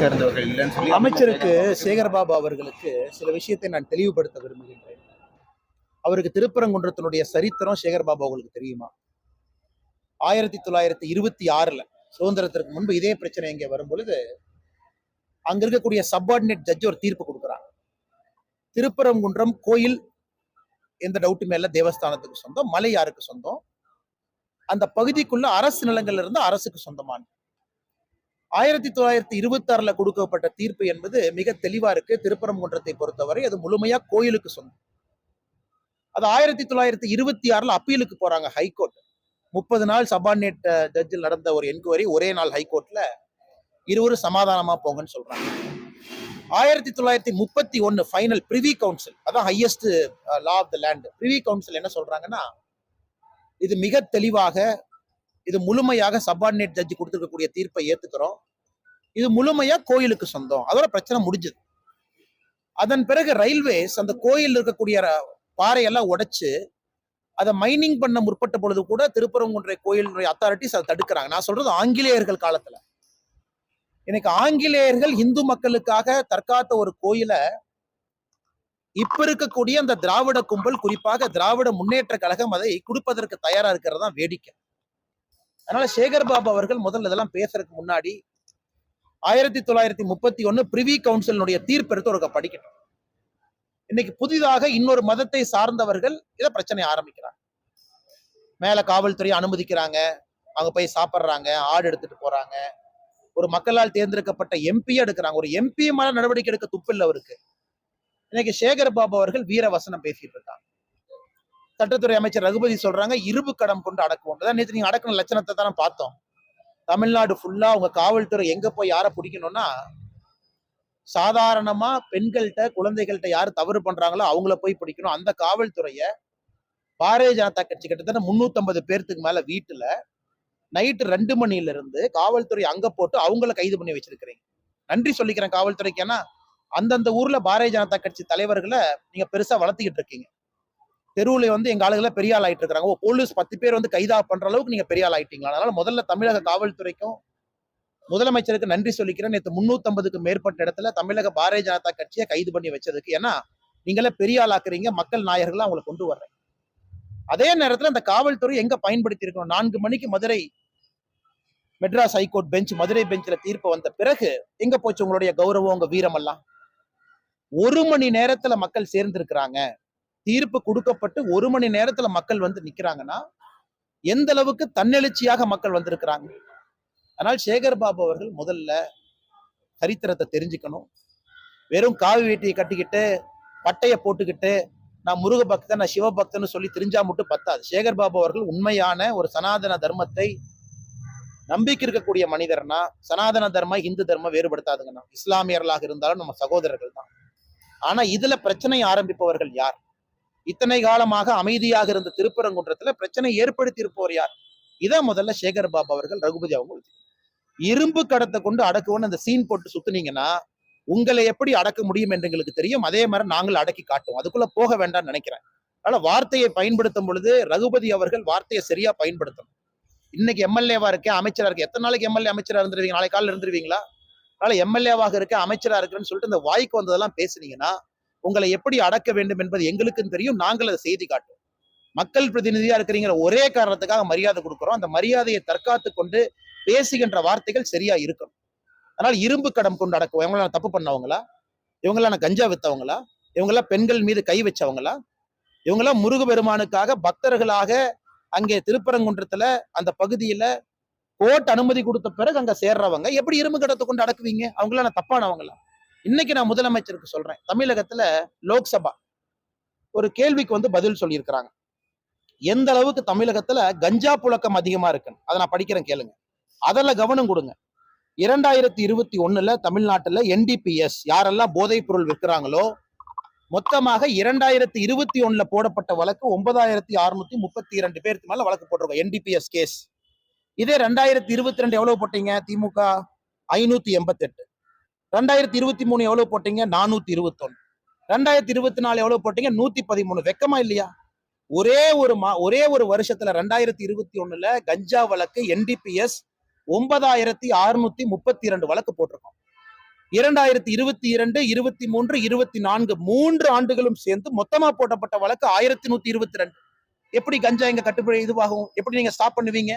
சேர்ந்தவர்கள் இல்லைன்னு சொல்லி அமைச்சருக்கு சேகர்பாபு அவர்களுக்கு சில விஷயத்தை நான் தெளிவுபடுத்த விரும்புகின்றேன். அவருக்கு திருப்பரங்குன்றத்தினுடைய சரித்திரம் சேகர்பாபு அவர்களுக்கு தெரியுமா? ஆயிரத்தி தொள்ளாயிரத்தி இருபத்தி ஆறுல சுதந்திரத்திற்கு முன்பு இதே பிரச்சனை இங்கே வரும் பொழுது அங்க இருக்கக்கூடிய சப்பார்டினேட் ஜட்ஜ் ஒரு தீர்ப்பு கொடுக்குறாங்க திருப்பரங்குன்றம் கோயில் எந்த டவுட்டுமே இல்லை தேவஸ்தானத்துக்கு சொந்தம் மலை யாருக்கு சொந்தம்? அந்த பகுதிக்குள்ள அரசு நிலங்கள்ல இருந்து அரசுக்கு சொந்தமான ஆயிரத்தி தொள்ளாயிரத்தி இருபத்தி ஆறுல கொடுக்கப்பட்ட தீர்ப்பு என்பது மிக தெளிவா இருக்கு. திருப்பரங்குன்றத்தை பொறுத்தவரை அது முழுமையா கோயிலுக்கு சொந்தம். அது ஆயிரத்தி தொள்ளாயிரத்தி இருபத்தி ஆறுல அப்பீலுக்கு போறாங்க ஹைகோர்ட். முப்பது நாள் சபார்டினேட் ஜட்ஜில் நடந்த ஒரு என்கொயரி ஒரே நாள் ஹைகோர்ட்ல இருவரும் சமாதானமா போங்கன்னு சொல்றாங்க. ஆயிரத்தி தொள்ளாயிரத்தி முப்பத்தி ஒன்னு ஃபைனல் பிரிவி கவுன்சில் அதான் highest law of the land privy council என்ன சொல்றாங்கன்னா இது மிக தெளிவாக இது முழுமையாக சபார்டினேட் ஜட்ஜி கொடுத்துருக்கக்கூடிய தீர்ப்பை ஏத்துக்கிறோம். இது முழுமையா கோயிலுக்கு சொந்தம். அதோட பிரச்சனை முடிஞ்சது. அதன் பிறகு ரயில்வேஸ் அந்த கோயில் இருக்கக்கூடிய பாறையெல்லாம் உடைச்சு அதை மைனிங் பண்ண முற்பட்ட பொழுது கூட திருப்பரங்குன்றை கோயிலுடைய அத்தாரிட்டிஸ் அதை தடுக்கிறாங்க. நான் சொல்றது ஆங்கிலேயர்கள் காலத்துல. இன்னைக்கு ஆங்கிலேயர்கள் இந்து மக்களுக்காக தற்காத்த ஒரு கோயிலை இப்ப இருக்கக்கூடிய அந்த திராவிட கும்பல் குறிப்பாக திராவிட முன்னேற்ற கழகம் அதை கொடுப்பதற்கு தயாரா இருக்கிறது தான் வேடிக்கை. அதனால சேகர் பாபு அவர்கள் முதல்ல இதெல்லாம் பேசுறதுக்கு முன்னாடி ஆயிரத்தி தொள்ளாயிரத்தி முப்பத்தி ஒன்னு பிரிவி கவுன்சிலினுடைய தீர்ப்பு எடுத்து ஒரு படிக்கணும் இன்னைக்கு புதிதாக இன்னொரு மதத்தை சார்ந்தவர்கள் இதை பிரச்சனை ஆரம்பிக்கிறாங்க. மேல காவல்துறை அனுமதிக்கிறாங்க. அங்க போய் சாப்பிடுறாங்க. ஆடு எடுத்துட்டு போறாங்க. ஒரு மக்களால் தேர்ந்தெடுக்கப்பட்ட எம்பியை எடுக்கிறாங்க. ஒரு எம்பி மேல நடவடிக்கை எடுக்க துப்பில்ல அவருக்கு. இன்னைக்கு சேகர் பாபு அவர்கள் வீர வசனம் பேசிட்டு இருக்காங்க. சட்டத்துறை அமைச்சர் ரகுபதி சொல்றாங்க இருபு கடம் கொண்டு அடக்குவோம் நேற்று நீங்க அடக்கின லட்சணத்தை தானே பார்த்தோம். தமிழ்நாடு ஃபுல்லா உங்க காவல்துறை எங்க போய் யாரை பிடிக்கணும்னா சாதாரணமா பெண்கள்கிட்ட குழந்தைகள்கிட்ட யார் தவறு பண்றாங்களோ அவங்கள போய் பிடிக்கணும். அந்த காவல்துறைய பாரதிய ஜனதா கட்சி கிட்டத்தட்ட 350 பேர்த்துக்கு மேல வீட்டுல நைட்டு ரெண்டு மணில இருந்து காவல்துறை அங்க போட்டு அவங்கள கைது பண்ணி வச்சிருக்கிறீங்க. நன்றி சொல்லிக்கிறேன் காவல்துறைக்கு. ஏன்னா அந்தந்த ஊர்ல பாரதிய ஜனதா கட்சி தலைவர்களை நீங்க பெருசா வளர்த்திக்கிட்டு இருக்கீங்க. தெருவுல வந்து எங்க ஆளுகளை பெரிய ஆள் ஆயிட்டு இருக்காங்க. ஓ போலீஸ் பத்து பேர் வந்து கைதா பண்ற அளவுக்கு நீங்க பெரிய ஆள் ஆயிட்டீங்களா? அதனால முதல்ல தமிழக காவல்துறைக்கும் முதலமைச்சருக்கு நன்றி சொல்லிக்கிறேன். நேற்று முன்னூத்தம்பதுக்கு மேற்பட்ட இடத்துல தமிழக பாரதிய ஜனதா கட்சியை கைது பண்ணி வச்சதுக்கு. ஏன்னா நீங்களே பெரிய ஆளாக்குறீங்க மக்கள் நாயகர்களை அவங்களை கொண்டு வர்றேன். அதே நேரத்துல அந்த காவல்துறை எங்க பயன்படுத்தி இருக்கணும் நான்கு மணிக்கு Madurai Madras high court bench Madurai பெஞ்சில் தீர்ப்பு வந்த பிறகு எங்க போச்சு உங்களுடைய கௌரவம் உங்க வீரம் எல்லாம் ஒரு மணி நேரத்துல மக்கள் சேர்ந்திருக்கிறாங்க. தீர்ப்பு கொடுக்கப்பட்டு ஒரு மணி நேரத்துல மக்கள் வந்து நிக்கிறாங்கன்னா எந்த அளவுக்கு தன்னெழுச்சியாக மக்கள் வந்திருக்கிறாங்க? அதனால் சேகர் பாபு அவர்கள் முதல்ல சரித்திரத்தை தெரிஞ்சுக்கணும். வெறும் காவி வேட்டியை கட்டிக்கிட்டு பட்டையை போட்டுக்கிட்டு நான் முருக பக்தன் நான் சிவபக்தன்னு சொல்லி தெரிஞ்சா மட்டும் பத்தாது. சேகர் பாபு அவர்கள் உண்மையான ஒரு சனாதன தர்மத்தை நம்பிக்கை இருக்கக்கூடிய மனிதர்னா சனாதன தர்ம இந்து தர்மம் வேறுபடுத்தாதுங்கண்ணா. இஸ்லாமியர்களாக இருந்தாலும் நம்ம சகோதரர்கள் தான். ஆனா இதுல பிரச்சனை ஆரம்பிப்பவர்கள் யார்? இத்தனை காலமாக அமைதியாக இருந்த திருப்பரங்குன்றத்துல பிரச்சனை ஏற்படுத்தி இருப்பவர் யார்? இதை முதல்ல சேகர் பாபு அவர்கள் ரகுபதி அவங்க இரும்பு கடத்தை கொண்டு அடக்குவோன்னு அந்த சீன் போட்டு சுத்துனீங்கன்னா உங்களை எப்படி அடக்க முடியும் என்று எங்களுக்கு தெரியும். அதே மாதிரி நாங்கள் அடக்கி காட்டுவோம். அதுக்குள்ள போக வேண்டாம்னு நினைக்கிறேன். அதனால வார்த்தையை பயன்படுத்தும் பொழுது ரகுபதி அவர்கள் வார்த்தையை சரியா பயன்படுத்தணும். இன்னைக்கு எம்எல்ஏவா இருக்கேன் அமைச்சரா இருக்கேன். எத்தனை நாளைக்கு எம்எல்ஏ அமைச்சரா இருந்துருவீங்க? நாளை காலையில் இருந்துருவீங்களா? அதனால எம்எல்ஏவாக இருக்க அமைச்சரா இருக்கிறேன்னு சொல்லிட்டு இந்த வாய்க்கு வந்ததெல்லாம் பேசுனீங்கன்னா உங்களை எப்படி அடக்க வேண்டும் என்பது எங்களுக்கும் தெரியும். நாங்கள் அதை செய்தி காட்டுவோம். மக்கள் பிரதிநிதியா இருக்கிறீங்கிற ஒரே காரணத்துக்காக மரியாதை கொடுக்கிறோம். அந்த மரியாதையை தற்காத்து கொண்டு பேசுகின்ற வார்த்தைகள் சரியா இருக்கணும். அதனால் இரும்பு கடம் கொண்டு அடக்கும் இவங்களாம் தப்பு பண்ணவங்களா? இவங்களாம் கஞ்சா வித்தவங்களா? இவங்கெல்லாம் பெண்கள் மீது கை வச்சவங்களா? இவங்கெல்லாம் முருகபெருமானுக்காக பக்தர்களாக அங்கே திருப்பரங்குன்றத்துல அந்த பகுதியில கோர்ட் அனுமதி கொடுத்த பிறகு அங்க சேர்றவங்க. எப்படி இரும்பு கடத்தை கொண்டு அடக்குவீங்க? அவங்களாம் தப்பானவங்களா? இன்னைக்கு நான் முதலமைச்சருக்கு சொல்றேன். தமிழகத்துல லோக்சபா ஒரு கேள்விக்கு வந்து பதில் சொல்லியிருக்கிறாங்க. எந்த அளவுக்கு தமிழகத்துல கஞ்சா புழக்கம் அதிகமா இருக்குன்னு? அதை நான் படிக்கிறேன் கேளுங்க. அதில் கவனம் கொடுங்க. இரண்டாயிரத்தி இருபத்தி ஒண்ணுல தமிழ்நாட்டுல என்டிபிஎஸ் யாரெல்லாம் போதைப் பொருள் விற்கிறாங்களோ மொத்தமாக இரண்டாயிரத்தி இருபத்தி ஒண்ணுல போடப்பட்ட வழக்கு ஒன்பதாயிரத்தி அறுநூத்தி முப்பத்தி இரண்டு பேருக்கு மேல வழக்கு போட்டிருக்கோம் என்டிபிஎஸ் கேஸ் இதே ரெண்டாயிரத்தி இருபத்தி ரெண்டு எவ்வளவு போட்டீங்க திமுக? ஐநூத்தி எண்பத்தெட்டு. ரெண்டாயிரத்தி இருபத்தி மூணு எவ்வளவு போட்டீங்க? நானூத்தி இருபத்தொன்னு. ரெண்டாயிரத்தி இருபத்தி நாலு எவ்வளவு போட்டீங்க? நூத்தி பதிமூணு. வெக்கமா இல்லையா? ஒரே ஒரு மா ஒரே ஒரு வருஷத்துல ரெண்டாயிரத்தி இருபத்தி ஒண்ணுல கஞ்சா வழக்கு என்டிபிஎஸ் ஒன்பதாயிரத்தி அறுநூத்தி முப்பத்தி இரண்டு வழக்கு போட்டிருக்கோம். இரண்டாயிரத்தி இருபத்தி இரண்டு இருபத்தி மூன்று இருபத்தி நான்கு மூன்று ஆண்டுகளும் சேர்ந்து மொத்தமா போட்டப்பட்ட வழக்கு ஆயிரத்தி நூத்தி இருபத்தி ரெண்டு. எப்படி கஞ்சா இங்க கட்டுப்படி இதுவாகும்? எப்படி நீங்க ஸ்டாப் பண்ணுவீங்க?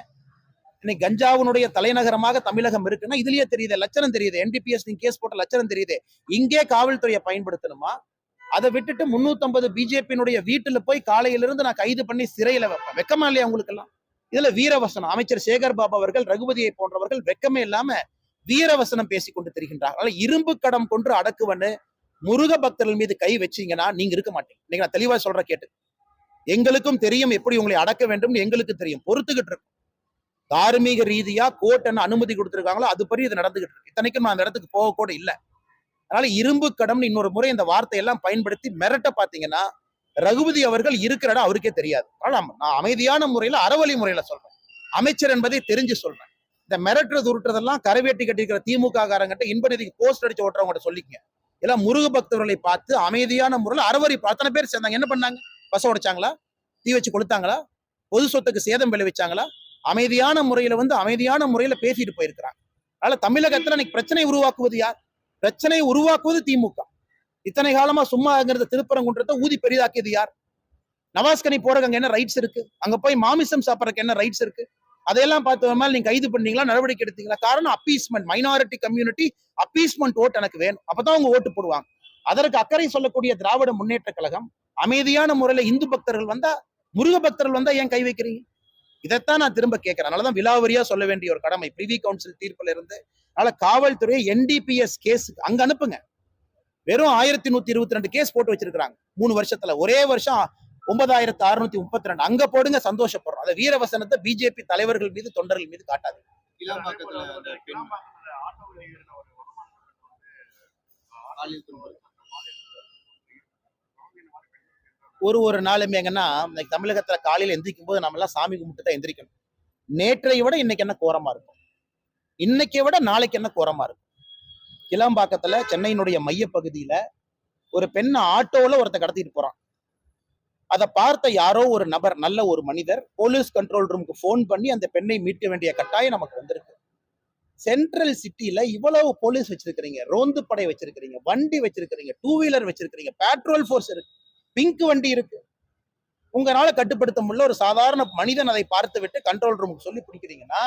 இன்னைக்கு கஞ்சாவினுடைய தலைநகரமாக தமிழகம் இருக்குன்னா இதுலயே தெரியுது லட்சணம் தெரியுது. என்டிபிஎஸ் நீங்க கேஸ் போட்ட லட்சணம் தெரியுது. இங்கே காவல்துறையை பயன்படுத்தணுமா? அதை விட்டுட்டு 350 பிஜேபியினுடைய வீட்டுல போய் காலையில இருந்து நான் கைது பண்ணி சிறையில வைப்பேன். வெக்கமா இல்லையா உங்களுக்கு எல்லாம் இதுல வீரவசனம். அமைச்சர் சேகர் பாபு அவர்கள் ரகுபதியை போன்றவர்கள் வெக்கமே இல்லாம வீரவசனம் பேசி கொண்டு திரிகின்றார். அதனால இரும்பு கடம் கொன்று அடக்குவன்னு முருக பக்தர்கள் மீது கை வச்சீங்கன்னா நீங்க இருக்க மாட்டீங்க. நீங்க நான் தெளிவா சொல்ற கேட்டு. எங்களுக்கும் தெரியும் எப்படி உங்களை அடக்க வேண்டும் எங்களுக்கு தெரியும். பொறுத்துக்கிட்டு இருக்கும். தார்மீக ரீதியா கோர்ட் என்ன அனுமதி கொடுத்திருக்காங்களோ அதுபடி இது நடந்துகிட்டு இருக்கு. இத்தனைக்கும் நான் அந்த இடத்துக்கு போக கூட இல்ல. அதனால இரும்பு கடம்னு இன்னொரு முறை இந்த வார்த்தையெல்லாம் பயன்படுத்தி மிரட்ட பாத்தீங்கன்னா ரகுபதி அவர்கள் இருக்கிற இடம் அவருக்கே தெரியாது. அதனால நான் அமைதியான முறையில அறவழி முறையில சொல்றேன். அமைச்சர் என்பதை தெரிஞ்சு சொல்றேன். இந்த மிரட்டுறது உருட்டுறதெல்லாம் கரைவேட்டி கட்டிருக்கிற திமுக காரங்கிட்ட இன்பநிதிக்கு போஸ்ட் அடிச்சு ஓட்டுறவங்க சொல்லிக்கங்க. எல்லாம் முருக பக்தர்களை பார்த்து அமைதியான முறையில் அறவழி அத்தனை பேர் சேர்ந்தாங்க. என்ன பண்ணாங்க? பச உடைச்சாங்களா? தீ வச்சு கொளுத்தாங்களா? பொது சொத்துக்கு சேதம் விளைவிச்சாங்களா? அமைதியான முறையில வந்து அமைதியான முறையில பேசிட்டு போயிருக்கிறாங்க. அதனால தமிழகத்துல இன்னைக்கு பிரச்சனை உருவாக்குவது யார்? பிரச்சனை உருவாக்குவது திமுக. இத்தனை காலமா சும்மா இருக்கிறத திருப்பரங்குன்றத்தை ஊதி பெரிதாக்கியது யார்? நவாஸ்கனி போறதுக்கு அங்க என்ன ரைட்ஸ் இருக்கு? அங்க போய் மாமிசம் சாப்பிடறதுக்கு என்ன ரைட்ஸ் இருக்கு? அதையெல்லாம் பார்த்து மேல நீங்க கைது பண்ணீங்களா? நடவடிக்கை எடுத்தீங்களா? காரணம் அப்பீஸ்மெண்ட் மைனாரிட்டி கம்யூனிட்டி அப்பீஸ்மெண்ட் ஓட்டு எனக்கு வேணும். அப்பதான் அவங்க ஓட்டு போடுவாங்க. அதற்கு அக்கறை சொல்லக்கூடிய திராவிட முன்னேற்ற கழகம் அமைதியான முறையில இந்து பக்தர்கள் வந்தா முருக பக்தர்கள் வந்தா ஏன் கை வைக்கிறீங்க? இதைத்தான் நான் திரும்ப கேட்கிறேன் அதனாலதான் விலாவரியா சொல்ல வேண்டிய ஒரு கடமை. பிரிவி கவுன்சில் தீர்ப்புல இருந்து அதனால காவல்துறை என்டிபிஎஸ் கேஸ் அங்க அனுப்புங்க. வெறும் ஆயிரத்தி நூத்தி இருபத்தி ரெண்டு கேஸ் போட்டு வச்சிருக்காங்க மூணு வருஷத்துல. ஒரே வருஷம் ஒன்பதாயிரத்து அறுநூத்தி முப்பத்தி ரெண்டு. அங்க போடுங்க சந்தோஷப்படுறோம். அந்த வீரவசனத்தை பிஜேபி தலைவர்கள் மீது தொண்டர்கள் மீது காட்டாது ஒரு ஒரு நாளும் எங்கன்னா இன்னைக்கு தமிழகத்துல காலையில எந்திரிக்கும் போது நம்ம எல்லாம் சாமி கும்பிட்டு தான் எந்திரிக்கணும். நேற்றை விட இன்னைக்கு என்ன கோரமா இருக்கும்? இன்னைக்கு விட நாளைக்கு என்ன கோரமா இருக்கும்? கிளாம்பாக்கத்துல சென்னையினுடைய மையப்பகுதியில ஒரு பெண்ணை ஆட்டோல ஒருத்த கடத்திட்டு போறான். அதை பார்த்த யாரோ ஒரு நபர் நல்ல ஒரு மனிதர் போலீஸ் கண்ட்ரோல் ரூமுக்கு ஃபோன் பண்ணி அந்த பெண்ணை மீட்க வேண்டிய கட்டாயம் நமக்கு வந்திருக்கு. சென்ட்ரல் சிட்டியில இவ்வளவு போலீஸ் வச்சிருக்கிறீங்க ரோந்து படை வச்சிருக்கிறீங்க வண்டி வச்சிருக்கிறீங்க டூ வீலர் வச்சிருக்கிறீங்க பேட்ரோல் ஃபோர்ஸ் இருக்கு. பிங்க் வண்டி இருக்கு. உங்களால கட்டுப்படுத்த முடியல. ஒரு சாதாரண மனிதன் அதை பார்த்து விட்டு கண்ட்ரோல் ரூமுக்கு சொல்லி பிடிக்கிறீங்கன்னா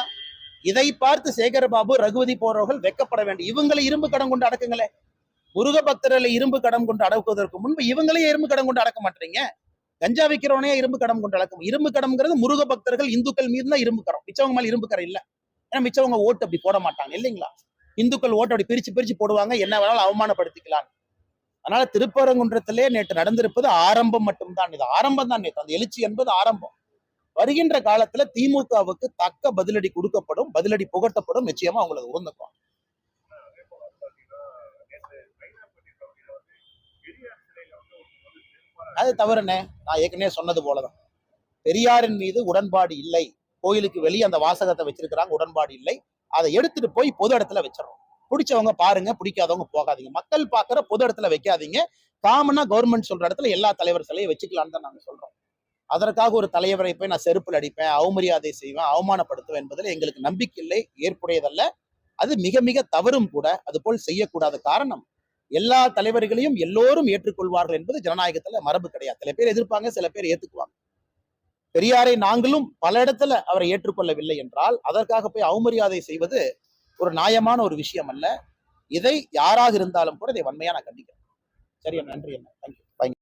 இதை பார்த்து சேகரபாபு ரகுவதி போறவர்கள் வெக்கப்பட வேண்டும். இவங்களை இரும்பு கடன் கொண்டு அடக்குங்களே. முருக பக்தர்களை இரும்பு கடன் கொண்டு அடக்குவதற்கு முன்பு இவங்களே இரும்பு கடன் கொண்டு அடக்க மாட்டீங்க. கஞ்சா விற்கிறவனே இரும்பு கடம் கொண்டு அடக்கும் இரும்பு கடம்ங்கிறது முருக பக்தர்கள் இந்துக்கள் மீது தான் இரும்பு கரம். மிச்சவங்க மேல இரும்பு கரம் இல்ல. ஏன்னா மிச்சவங்க ஓட்டு அப்படி போட மாட்டாங்க இல்லைங்களா? இந்துக்கள் ஓட்டு அப்படி பிரிச்சு பிரிச்சு போடுவாங்க. என்ன வேணாலும் அவமானப்படுத்திக்கலாம். அதனால திருப்பரங்குன்றத்திலே நேற்று நடந்திருப்பது ஆரம்பம் மட்டும்தான். இது ஆரம்பம் தான் நேற்று. அந்த எழுச்சி என்பது ஆரம்பம். வருகின்ற காலத்துல திமுகவுக்கு தக்க பதிலடி கொடுக்கப்படும் பதிலடி புகட்டப்படும் நிச்சயமா அவங்களுக்கு உகந்துக்கும் அது தவறுனே. நான் ஏற்கனவே சொன்னது போலதான். பெரியாரின் மீது உடன்பாடு இல்லை. கோயிலுக்கு வெளியே அந்த வாசகத்தை வச்சிருக்கிறாங்க உடன்பாடு இல்லை. அதை எடுத்துட்டு போய் பொது இடத்துல வச்சிடறோம். பிடிச்சவங்க பாருங்க பிடிக்காதவங்க போகாதீங்க. மக்கள் பார்க்குற பொது இடத்துல வைக்காதீங்க. காமனா கவர்மெண்ட் சொல்ற இடத்துல எல்லா தலைவர் சிலையை வச்சுக்கலாம்னு தான் நாங்கள் சொல்றோம். அதற்காக ஒரு தலைவரை போய் நான் செருப்பில் அடிப்பேன் அவமரியாதை செய்வேன் அவமானப்படுத்துவேன் என்பதில் எங்களுக்கு நம்பிக்கை இல்லை ஏற்புடையதல்ல. அது மிக மிக தவறும் கூட அது போல் செய்யக்கூடாத காரணம். எல்லா தலைவர்களையும் எல்லோரும் ஏற்றுக்கொள்வார்கள் என்பது ஜனநாயகத்துல மரபு கிடையாது. சில பேர் எதிர்ப்பாங்க சில பேர் ஏத்துக்குவாங்க. பெரியாரை நாங்களும் பல இடத்துல அவரை ஏற்றுக்கொள்ளவில்லை என்றால் அதற்காக போய் அவமரியாதை செய்வது ஒரு நியாயமான ஒரு விஷயம் அல்ல. இதை யாராக இருந்தாலும் கூட இதை வன்மையா நான் கண்டிக்கிறேன். சரி நன்றி என்ன தேங்க்யூ